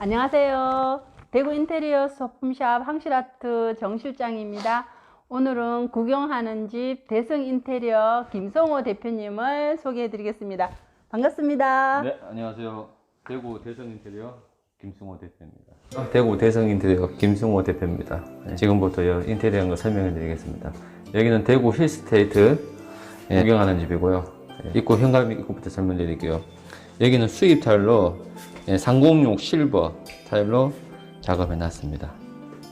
안녕하세요. 대구 인테리어 소품샵 항실아트 정 실장입니다. 오늘은 구경하는 집 대성 인테리어 김성호 대표님을 소개해 드리겠습니다. 반갑습니다. 네, 안녕하세요. 대구 대성 인테리어 김승호 대표입니다. 대구 대성 인테리어 김승호 대표입니다. 네, 지금부터 요 인테리어 거 설명해 드리겠습니다. 여기는 대구 힐스테이트 예, 구경하는 집이고요. 예, 입구 현관 입구부터 설명드릴게요. 여기는 수입 타일로 예, 306 실버 타일로 작업해 놨습니다.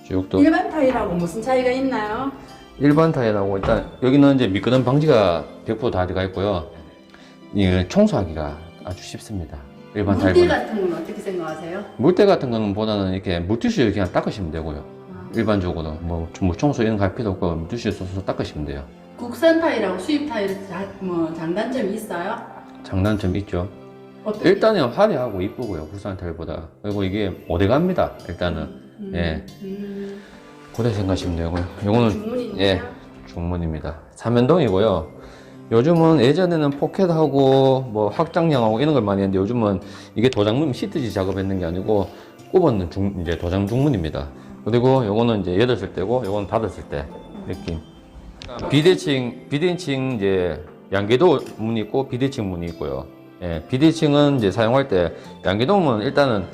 쭉또 일반 타일하고 무슨 차이가 있나요? 일반 타일하고 일단 여기는 이제 미끄럼 방지가 100%다 들어가 있고요. 이 청소하기가 아주 쉽습니다. 일반 물때 타일보다. 같은 건 어떻게 생각하세요? 물때 같은 거는 보다는 이렇게 물티슈 그냥 닦으시면 되고요. 아, 일반적으로 뭐, 좀 청소 이런 거 할 필요 없고 물티슈 써서 닦으시면 돼요. 국산 타일하고 수입 타일 자, 뭐 장단점이 있어요? 장단점이 있죠. 어떻게? 일단은 화려하고 이쁘고요. 부산 타일보다. 그리고 이게 오래갑니다. 일단은 음, 예. 음, 그래 생각하시면 되고요. 요거는. 예 중문입니다. 삼연동이고요. 요즘은 예전에는 포켓하고 뭐 확장량하고 이런 걸 많이 했는데 요즘은 이게 도장문 시트지 작업했는 게 아니고 꼽았는 중 이제 도장 중문입니다. 그리고 요거는 이제 열었을 때고 요거는 닫았을 때 느낌. 비대칭 비대칭 이제 양계도 문이 있고 비대칭 문이 있고요. 예, 비대칭은 이제 사용할 때 양계도문 일단은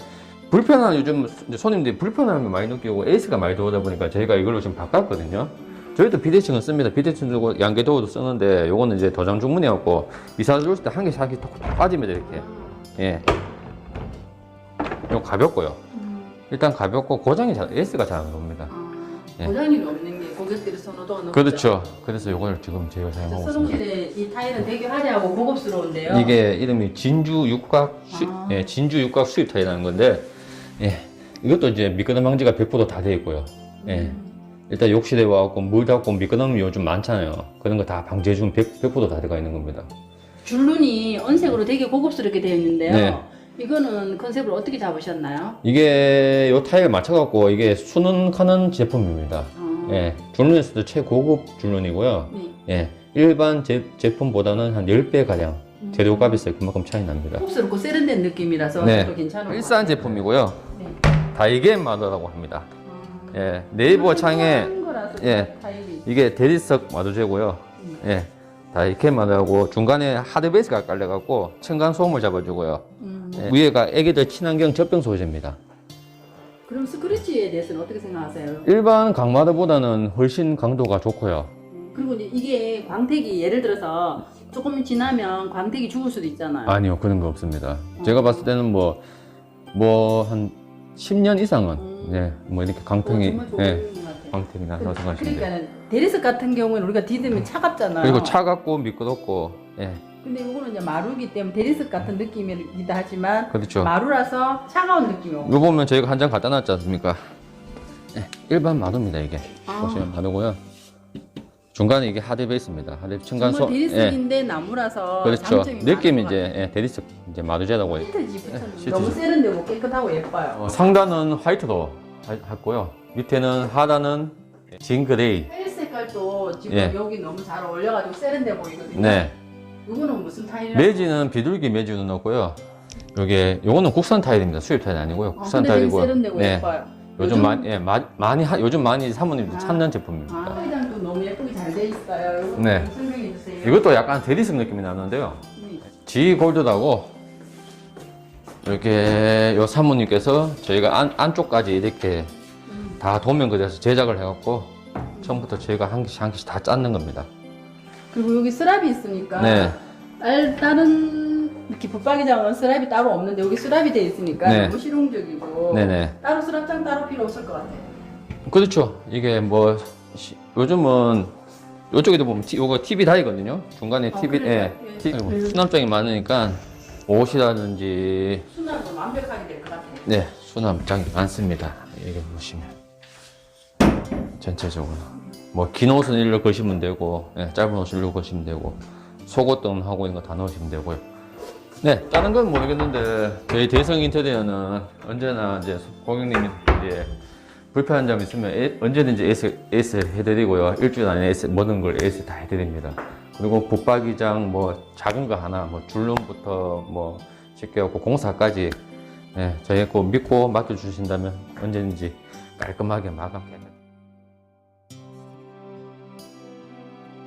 불편한 요즘 손님들이 불편함을 많이 느끼고 에이스가 많이 들어오다 보니까 저희가 이걸로 지금 바꿨거든요. 저희도 비대칭은 씁니다. 비대칭 들고 양계도어도 쓰는데 요거는 이제 도장 중문이었고 이사 들어올 때한 개씩 한 개씩 톡 빠지면 이렇게 예. 요 가볍고요. 음, 일단 가볍고 고장이 잘 에이스가 잘안 나옵니다. 아, 예. 고장이 게 고객들의 선호도가. 그렇죠. 그래서 요걸 지금 저희가 사용하고 있습니다. 서동실의 이 타일은 되게 화려하고 고급스러운데요. 이게 이름이 진주 육각 수, 아. 예, 진주 육각 수입 타일이라는 건데 예. 이것도 이제 미끄럼 방지가 100%다 되어 있고요. 예. 음. 일단 욕실에 와갖고 물 닿고 미끄럼이 요즘 많잖아요. 그런 거 다 방지해주면 100%, 100%다 들어가 있는 겁니다. 줄눈이 언색으로 되게 고급스럽게 되어 있는데요. 네. 이거는 컨셉을 어떻게 잡으셨나요? 이게 요 타일 맞춰갖고 이게 수능하는 제품입니다. 어, 예. 줄눈에서도 최고급 줄눈이고요. 네. 예. 일반 제, 제품보다는 한 10배 가량 음. 재료값이 그만큼 차이 납니다. 고급스럽고 세련된 느낌이라서 네. 괜찮은 것 일산 같아요. 제품이고요. 네. 다이겐 마더라고 합니다. 어. 예. 네이버 창에 거라서 예. 이게 대리석 마두제고요. 음. 예. 다이겐 마더하고 중간에 하드베이스가 깔려갖고 층간 소음을 잡아주고요. 음. 예. 위에가 애기들 친환경 젖병 소재입니다. 그럼 스크래치에 대해서는 어떻게 생각하세요? 일반 강마더보다는 훨씬 강도가 좋고요. 음, 그리고 이제 이게 광택이 예를 들어서 조금 지나면 광택이 죽을 수도 있잖아요. 아니요, 그런 거 없습니다. 제가 봤을 때는 뭐, 뭐, 한 10년 이상은, 음. 예, 뭐 이렇게 어, 정말 좋은 예, 것 같아요. 광택이 나서 생각하시면 돼요. 그러니까 대리석 같은 경우에는 우리가 디디면 차갑잖아요. 그리고 차갑고 미끄럽고, 예, 근데 이거는 이제 마루기 때문에 대리석 같은 느낌이기도 하지만 그렇죠. 마루라서 차가운 느낌이 오고. 이거 보면 저희가 한 장 갖다 놨지 않습니까? 예, 일반 마루입니다, 이게. 아. 보시면 마루고요. 중간에 이게 하드 베이스입니다. 하드 층간 정말 소, 예, 대리석인데 나무라서 그렇죠. 장점이 느낌이 많은 것 이제, 예, 대리석, 이제 마루제라고 해요. 같아요. 시트지 붙였는데 시트지. 너무 세련되고 깨끗하고 예뻐요. 어, 상단은 화이트로 하- 했고요. 밑에는 하단은 진 그레이. 하일 색깔도 지금 예. 여기 너무 잘 어울려가지고 세련돼 보이거든요. 네. 이거는 무슨 타일이라고? 매지는 비둘기 매지는 없고요. 요게 요거는 국산 타일입니다. 수입 타일 아니고요. 아, 국산 근데 되게 타일이고. 세련되고 네. 예뻐요. 요즘 많이 예, 마, 많이 하- 요즘 많이 사모님들 아. 찾는 제품입니다. 아, 회장도 너무 예쁘게 잘 돼 있어요. 네. 좀 설명해 주세요. 이것도 약간 대리석 느낌이 나는데요. 네. G 골드라고 이렇게 요 사모님께서 저희가 안, 안쪽까지 이렇게 음. 다 도면 그려서 제작을 해갖고 처음부터 저희가 한 개씩 한 개씩 다 짰는 겁니다. 그리고 여기 스랍이 있으니까 네. 알, 다른 이렇게 붙박이장은 스랍이 따로 없는데 여기 스랍이 돼 있으니까 네. 너무 실용적이고 네네. 따로 스랍장 따로 필요 없을 것 같아요. 그렇죠. 이게 뭐 시- 요즘은 이쪽에도 보면 티, 요거 TV 다이거든요. 중간에 어, TV 예, 예. 티- 음. 수납장이 많으니까 옷이라든지 수납도 완벽하게 될 것 같아요. 네 수납장이 많습니다. 여기 보시면 전체적으로 뭐 긴 옷은 일로 거시면 되고 예, 짧은 옷은 일로 거시면 되고 속옷등 하고 있는 거 다 넣으시면 되고요. 네 다른 건 모르겠는데 저희 대성 인테리어는 언제나 이제 고객님이 이제 불편한 점 있으면 에- 언제든지 에이스, 에이스 해드리고요. 일주일 안에 에이스, 모든 걸 에이스 다 해드립니다. 그리고 붙박이장 뭐 작은 거 하나, 뭐 줄눈부터 뭐 쉽게 하고 공사까지 예, 저희 거 믿고 맡겨주신다면 언제든지 깔끔하게 마감해